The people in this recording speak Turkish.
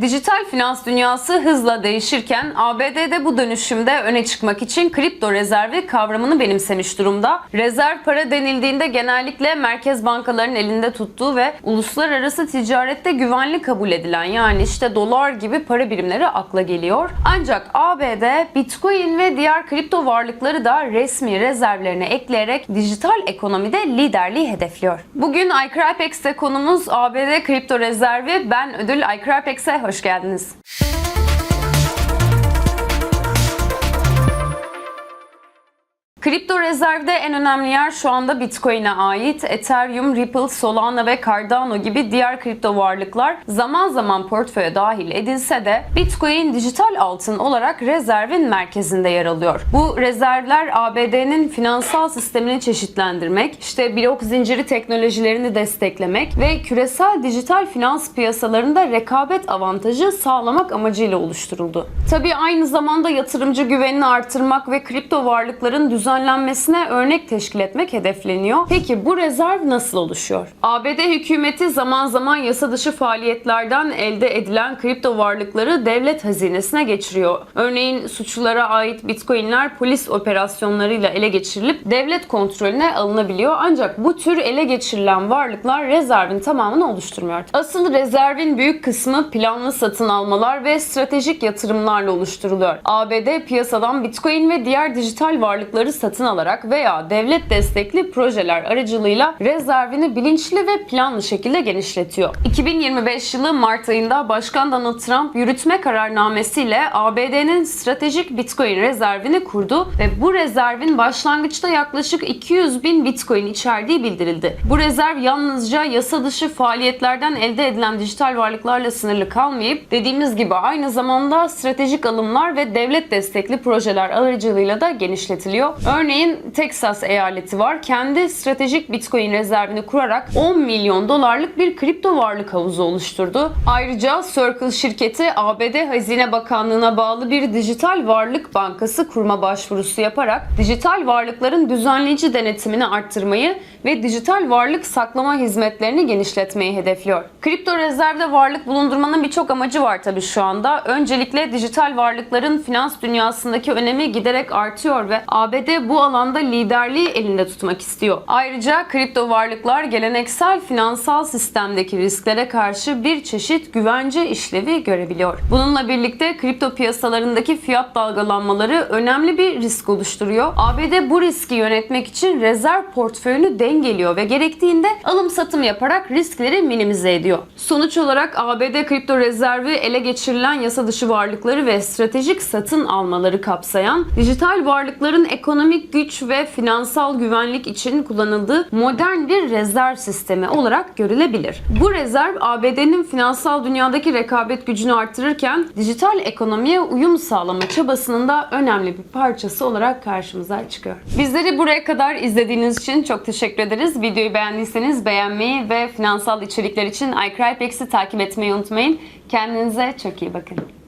Dijital finans dünyası hızla değişirken ABD'de bu dönüşümde öne çıkmak için kripto rezervi kavramını benimsemiş durumda. Rezerv para denildiğinde genellikle merkez bankalarının elinde tuttuğu ve uluslararası ticarette güvenli kabul edilen yani işte dolar gibi para birimleri akla geliyor. Ancak ABD Bitcoin ve diğer kripto varlıkları da resmi rezervlerine ekleyerek dijital ekonomide liderliği hedefliyor. Bugün iCrypex'te konumuz ABD kripto rezervi. Ben ödül iCrypex'e hoş geldiniz. Kripto rezervde en önemli yer şu anda Bitcoin'e ait. Ethereum, Ripple, Solana ve Cardano gibi diğer kripto varlıklar zaman zaman portföye dahil edilse de Bitcoin dijital altın olarak rezervin merkezinde yer alıyor. Bu rezervler ABD'nin finansal sistemini çeşitlendirmek, işte blok zinciri teknolojilerini desteklemek ve küresel dijital finans piyasalarında rekabet avantajı sağlamak amacıyla oluşturuldu. Tabii aynı zamanda yatırımcı güvenini artırmak ve kripto varlıkların düzenlenmesine örnek teşkil etmek hedefleniyor. Peki bu rezerv nasıl oluşuyor? ABD hükümeti zaman zaman yasa dışı faaliyetlerden elde edilen kripto varlıkları devlet hazinesine geçiriyor. Örneğin suçlulara ait bitcoinler polis operasyonlarıyla ele geçirilip devlet kontrolüne alınabiliyor. Ancak bu tür ele geçirilen varlıklar rezervin tamamını oluşturmuyor. Asıl rezervin büyük kısmı planlı satın almalar ve stratejik yatırımlarla oluşturuluyor. ABD piyasadan bitcoin ve diğer dijital varlıkları satın alarak veya devlet destekli projeler aracılığıyla rezervini bilinçli ve planlı şekilde genişletiyor. 2025 yılı Mart ayında Başkan Donald Trump yürütme kararnamesiyle ABD'nin stratejik Bitcoin rezervini kurdu ve bu rezervin başlangıçta yaklaşık 200 bin Bitcoin içerdiği bildirildi. Bu rezerv yalnızca yasa dışı faaliyetlerden elde edilen dijital varlıklarla sınırlı kalmayıp dediğimiz gibi aynı zamanda stratejik alımlar ve devlet destekli projeler aracılığıyla da genişletiliyor. Örneğin Texas eyaleti var. Kendi stratejik Bitcoin rezervini kurarak 10 milyon dolarlık bir kripto varlık havuzu oluşturdu. Ayrıca Circle şirketi ABD Hazine Bakanlığı'na bağlı bir dijital varlık bankası kurma başvurusu yaparak dijital varlıkların düzenleyici denetimini arttırmayı ve dijital varlık saklama hizmetlerini genişletmeyi hedefliyor. Kripto rezervde varlık bulundurmanın birçok amacı var tabii şu anda. Öncelikle dijital varlıkların finans dünyasındaki önemi giderek artıyor ve ABD bu alanda liderliği elinde tutmak istiyor. Ayrıca kripto varlıklar geleneksel finansal sistemdeki risklere karşı bir çeşit güvence işlevi görebiliyor. Bununla birlikte kripto piyasalarındaki fiyat dalgalanmaları önemli bir risk oluşturuyor. ABD bu riski yönetmek için rezerv portföyünü dengeliyor ve gerektiğinde alım satım yaparak riskleri minimize ediyor. Sonuç olarak ABD kripto rezervi ele geçirilen yasa dışı varlıkları ve stratejik satın almaları kapsayan dijital varlıkların ekonomik güç ve finansal güvenlik için kullanıldığı modern bir rezerv sistemi olarak görülebilir. Bu rezerv ABD'nin finansal dünyadaki rekabet gücünü artırırken dijital ekonomiye uyum sağlama çabasının da önemli bir parçası olarak karşımıza çıkıyor. Bizleri buraya kadar izlediğiniz için çok teşekkür ederiz. Videoyu beğendiyseniz beğenmeyi ve finansal içerikler için iCrypex'i takip etmeyi unutmayın. Kendinize çok iyi bakın.